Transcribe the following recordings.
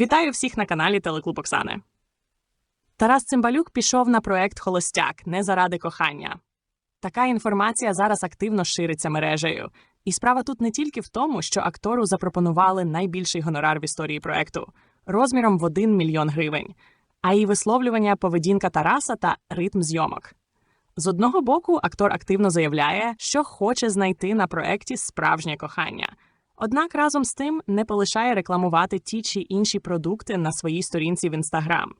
Вітаю всіх на каналі Телеклуб Оксани. Тарас Цимбалюк пішов на проект Холостяк не заради кохання. Така інформація зараз активно шириться мережею. І справа тут не тільки в тому, що актору запропонували найбільший гонорар в історії проекту розміром в 1 мільйон гривень, а й висловлювання поведінка Тараса та ритм зйомок. З одного боку, актор активно заявляє, що хоче знайти на проекті справжнє кохання. Однак разом з тим не полишає рекламувати ті чи інші продукти на своїй сторінці в інстаграм.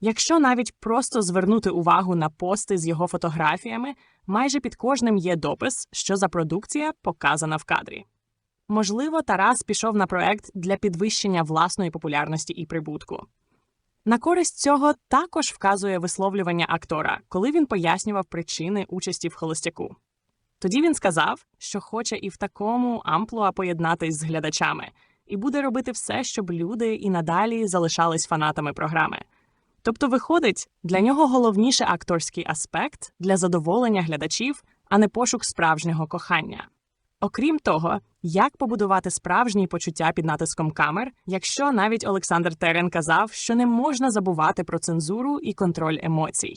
Якщо навіть просто звернути увагу на пости з його фотографіями, майже під кожним є допис, що за продукція показана в кадрі. Можливо, Тарас пішов на проект для підвищення власної популярності і прибутку. На користь цього також вказує висловлювання актора, коли він пояснював причини участі в холостяку. Тоді він сказав, що хоче і в такому амплуа поєднатись з глядачами, і буде робити все, щоб люди і надалі залишались фанатами програми. Тобто, виходить, для нього головніше акторський аспект для задоволення глядачів, а не пошук справжнього кохання. Окрім того, як побудувати справжні почуття під натиском камер, якщо навіть Олександр Терен казав, що не можна забувати про цензуру і контроль емоцій.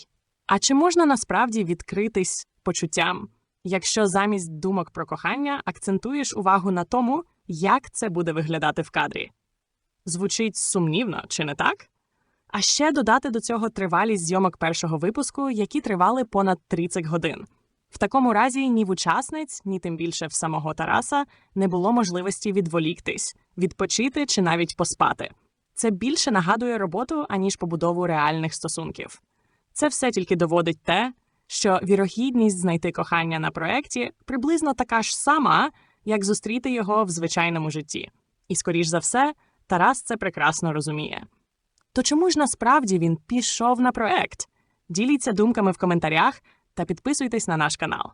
А чи можна насправді відкритись почуттям, якщо замість думок про кохання акцентуєш увагу на тому, як це буде виглядати в кадрі? Звучить сумнівно, чи не так? А ще додати до цього тривалість зйомок першого випуску, які тривали понад 30 годин. В такому разі ні в учасниць, ні тим більше в самого Тараса не було можливості відволіктись, відпочити чи навіть поспати. Це більше нагадує роботу, аніж побудову реальних стосунків. Це все тільки доводить те, що вірогідність знайти кохання на проєкті приблизно така ж сама, як зустріти його в звичайному житті. І, скоріш за все, Тарас це прекрасно розуміє. То чому ж насправді він пішов на проект? Діліться думками в коментарях та підписуйтесь на наш канал.